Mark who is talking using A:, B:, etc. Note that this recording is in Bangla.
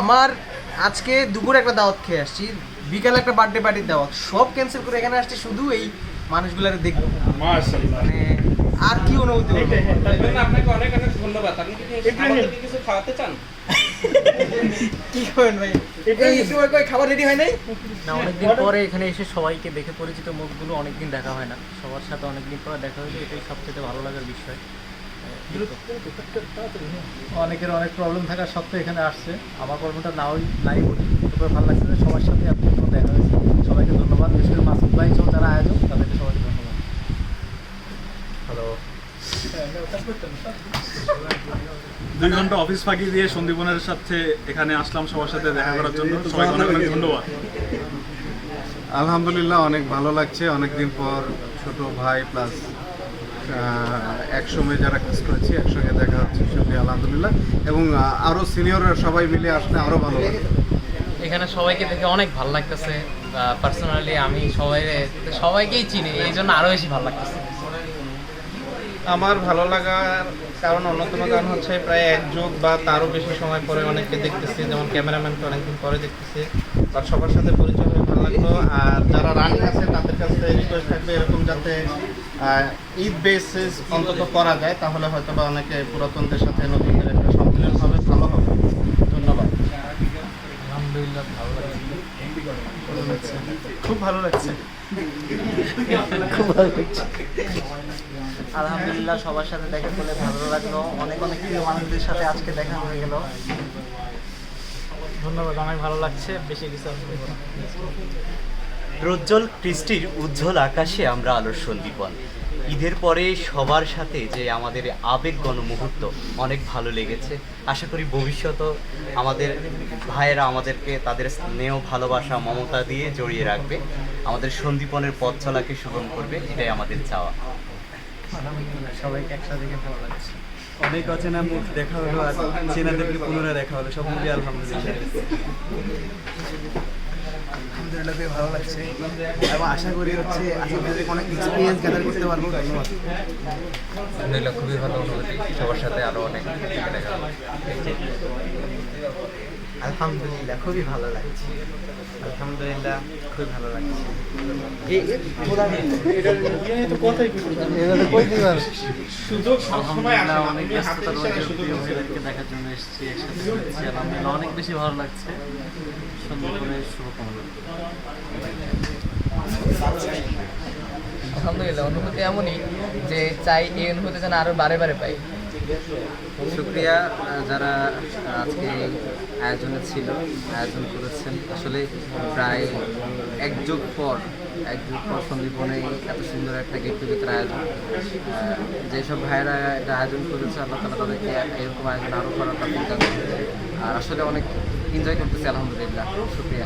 A: আমার আজকে দুপুরে একটা দাওয়াত খেয়ে আসছি। বিকালে একটা বার্থডে পার্টির দাওয়াত। সব ক্যান্সেল করে এখানে আসছি শুধু এই মানুষগুলারে দেখব। মানে আর কি অনুভূতি?
B: আপনাকে অনেক অনেক ধন্যবাদ। আপনি কি কিছু খাওয়াতে চান?
A: কি করেন ভাই? এই সময় কই খাবার রেডি হয় নাই?
C: না অনেকদিন পরে এখানে এসে সবাইকে দেখে পরিচিত মুখগুলো অনেকদিন দেখা হয় না। সবার সাথে অনেকদিন পরে দেখা হয়েছে এটাই সবচেয়ে ভালো লাগার বিষয়।
D: অনেকের অনেক প্রবলেম থাকা সত্ত্বেও এখানে আসছে। আমার প্রবলেমটা নাও নাই বলি তবে ভালো লাগছে যে সবার সাথে আপনার দেখা হয়েছে। সবাইকে ধন্যবাদ। বিশেষ করে মাসুদ ভাই সহ যারা আয়োজক তাদেরকে সবাইকে ধন্যবাদ।
C: হ্যালো
E: দুই ঘণ্টা অফিস ফাঁকি দিয়ে সন্দীপনের সাথে এখানে আসলাম সবার সাথে দেখা করার জন্য। সবাইকে অনেক অনেক ধন্যবাদ।
F: আলহামদুলিল্লাহ অনেক ভালো লাগছে। অনেকদিন পর ছোট ভাই প্লাস একসঙ্গে যারা কাজ করেছি একসঙ্গে দেখা হচ্ছে সত্যি আলহামদুলিল্লাহ। এবং আহ, আরও সিনিয়ররা সবাই মিলে আসলে আরও ভালো লাগে।
G: এখানে সবাইকে দেখে অনেক ভালো লাগতেছে। পার্সোনালি আমি সবাই সবাইকেই চিনি এই জন্য আরও বেশি ভালো লাগতেছে।
B: আমার ভালো লাগার কারণ অন্যতম কারণ হচ্ছে প্রায় এক যুগ বা তারও বেশি সময় পরে অনেককে দেখতেছি যেমন ক্যামেরাম্যানকে অনেকদিন পরে দেখতেছি। তার সবার সাথে পরিচয় হয়ে ভালো লাগল। আর যারা রানিং আছে তাদের কাছে রিকোয়েস্ট থাকবে এরকম যাতে ঈদ বেসিস অন্তত করা যায় তাহলে হয়তো বা অনেকে পুরাতনদের সাথে নতুনদের একটা সম্মিলন হবে ভালো হবে। ধন্যবাদ।
G: আলহামদুলিল্লাহ ভালো লাগছে।
A: খুব ভালো লাগছে।
C: আলহামদুলিল্লাহ সবার সাথে দেখা করলে ভালো লাগল। অনেক অনেক প্রিয় মানুষদের সাথে আজকে দেখা হয়ে গেল।
D: ধন্যবাদ অনেক ভালো লাগছে। বেশি কিছু।
H: প্রজ্জ্বল কৃষ্টির উজ্জ্বল আকাশে আমরা আলোর সন্দীপন ঈদের পরে সবার সাথে যে আমাদের আবেগ মুহূর্ত, অনেক ভালো লেগেছে। আশা করি ভবিষ্যতেও আমাদের ভাইয়েরা আমাদেরকে তাদের স্নেহ, ভালোবাসা, মমতা দিয়ে জড়িয়ে রাখবে। আমাদের সন্দীপনের পথ চলাকে সুগম করবে, এটাই আমাদের চাওয়া।
A: সবাইকে একসাথে
D: অনেক অচেনা মুখ দেখা হলো আর চেনাদেরকে পুনরায় দেখা হলো। সব মিলিয়ে আলহামদুলিল্লাহ।
A: আলহামদুলিল্লাহ খুবই ভালো লাগছে। এবং আশা করি হচ্ছে আজকে থেকে অনেক এক্সপিরিয়েন্স গ্যাদার করতে পারব। ধন্যবাদ।
G: আলহামদুলিল্লাহ খুবই ভালো অনুভূতি। সবার সাথে আরও অনেক
A: আলহামদুলিল্লাহ খুবই ভালো লাগছে। আলহামদুলিল্লাহ খুবই ভালো লাগছে।
C: অনেক। ভাইদেরকে দেখার জন্য এসেছি একসাথে আলহামদুলিল্লাহ অনেক বেশি ভালো লাগছে।
G: আলহামদুলিল্লাহ, অনুভূতি এমনই যে চাই এই অনুভূতি যেন আরও বারে বারে পাই।
I: শুক্রিয়া যারা আজকে আয়োজনে ছিল, আয়োজন করেছেন, আসলে প্রায় এক যুগ পর এক যুগ পর সন্দীপনে এত সুন্দর একটা গেট টুগেদার আয়োজন যেসব ভাইয়েরা এটা আয়োজন করেছে, আল্লাহ তালা তাদেরকে এরকম আয়োজন আরও করার আর আসলে অনেক এনজয় করতেছি, আলহামদুলিল্লাহ, শুক্রিয়া।